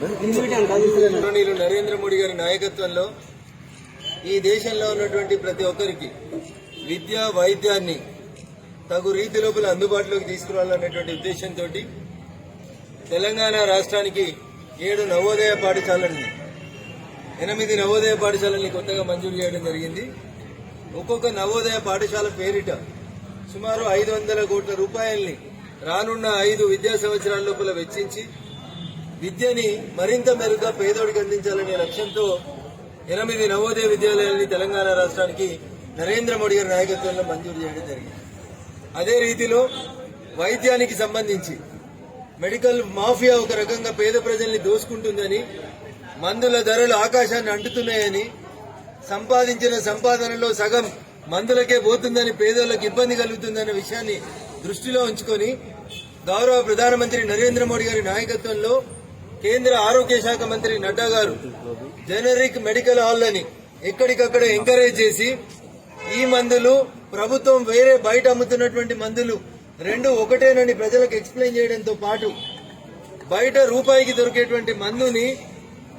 గౌరవనీయులు నరేంద్ర మోడీ గారి నాయకత్వంలో ఈ దేశంలో ఉన్నటువంటి ప్రతి ఒక్కరికి విద్య వైద్యాన్ని తగు రీతి లోపల అందుబాటులోకి తీసుకురావాలనేటువంటి ఉద్దేశంతో తెలంగాణ రాష్ట్రానికి ఏడు నవోదయ పాఠశాలని ఎనిమిది నవోదయ పాఠశాలల్ని కొత్తగా మంజూరు చేయడం జరిగింది. ఒక్కొక్క నవోదయ పాఠశాల పేరిట సుమారు ఐదు వందల కోట్ల రూపాయల్ని రానున్న ఐదు విద్యా సంవత్సరాల లోపల వెచ్చించి విద్యని మరింత మెరుగ్గా పేదోడికి అందించాలనే లక్ష్యంతో ఎనిమిది నవోదయ విద్యాలయాల్ని తెలంగాణ రాష్ట్రానికి నరేంద్ర మోడీ గారి నాయకత్వంలో మంజూరు చేయడం జరిగింది. అదే రీతిలో వైద్యానికి సంబంధించి మెడికల్ మాఫియా ఒక రకంగా పేద ప్రజల్ని దోసుకుంటుందని మందుల ధరలు ఆకాశాన్ని అంటుతున్నాయని సంపాదించిన సంపాదనలో సగం మందులకే పోతుందని పేదోళ్ళకి ఇబ్బంది కలుగుతుందనే విషయాన్ని దృష్టిలో ఉంచుకొని గౌరవ ప్రధానమంత్రి నరేంద్ర మోడీ గారి నాయకత్వంలో కేంద్ర ఆరోగ్య శాఖ మంత్రి నడ్డా గారు జనరిక్ మెడికల్ హాల్లని ఎక్కడికక్కడ ఎంకరేజ్ చేసి ఈ మందులు ప్రభుత్వం వేరే బయట అమ్ముతున్నటువంటి మందులు రెండు ఒకటేనని ప్రజలకు ఎక్స్ప్లెయిన్ చేయడంతో పాటు బయట రూపాయికి దొరికేటువంటి మందుని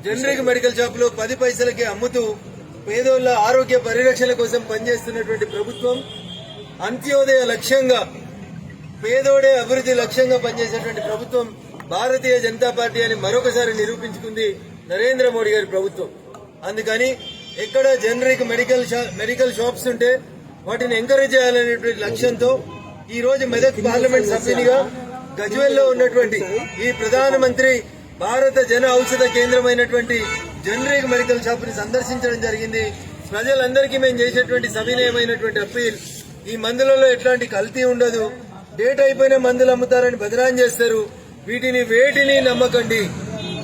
జనరిక్ మెడికల్ షాప్లో పది పైసలకి అమ్ముతూ పేదోళ్ళ ఆరోగ్య పరిరక్షణ కోసం పనిచేస్తున్నటువంటి ప్రభుత్వం అంత్యోదయ లక్ష్యంగా పేదోడే అభివృద్ధి లక్ష్యంగా పనిచేసేటువంటి ప్రభుత్వం భారతీయ జనతా పార్టీ అని మరొకసారి నిరూపించుకుంది నరేంద్ర మోడీ గారి ప్రభుత్వం. అందుకని ఎక్కడ జనరిక్ మెడికల్ మెడికల్ షాప్స్ ఉంటే వాటిని ఎంకరేజ్ చేయాలనేటువంటి లక్ష్యంతో ఈ రోజు మెదక్ పార్లమెంట్ సభ్యునిగా గజ్వెల్లో ఉన్నటువంటి ఈ ప్రధానమంత్రి భారత జన ఔషధ కేంద్రమైనటువంటి జనరిక్ మెడికల్ షాప్ని సందర్శించడం జరిగింది. ప్రజలందరికీ మేము చేసేటువంటి సవినయమైనటువంటి అప్పీల్. ఈ మందులలో ఎట్లాంటి కల్తీ ఉండదు. డేట్ అయిపోయిన మందులు అమ్ముతారని బదనాం చేస్తారు. వీటిని వేటిని నమ్మకండి.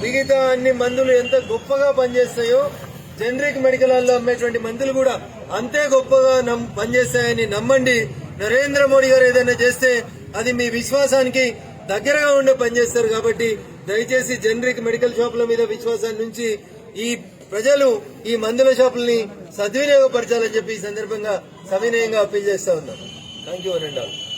మిగతా అన్ని మందులు ఎంత గొప్పగా పనిచేస్తాయో జనరిక్ మెడికల్ అమ్మేటువంటి మందులు కూడా అంతే గొప్పగా నమ్- పనిచేస్తాయని నమ్మండి. నరేంద్ర మోడీ గారు ఏదైనా చేస్తే అది మీ విశ్వాసానికి దగ్గరగా ఉండే పనిచేస్తారు కాబట్టి దయచేసి జనరిక్ మెడికల్ షాపుల మీద విశ్వాసాన్ని నుంచి ఈ ప్రజలు ఈ మందుల షాపుల్ని సద్వినియోగపరచాలని చెప్పి ఈ సందర్భంగా సవినయంగా అప్పీల్ చేస్తా ఉన్నాం. థ్యాంక్ యూ అనండి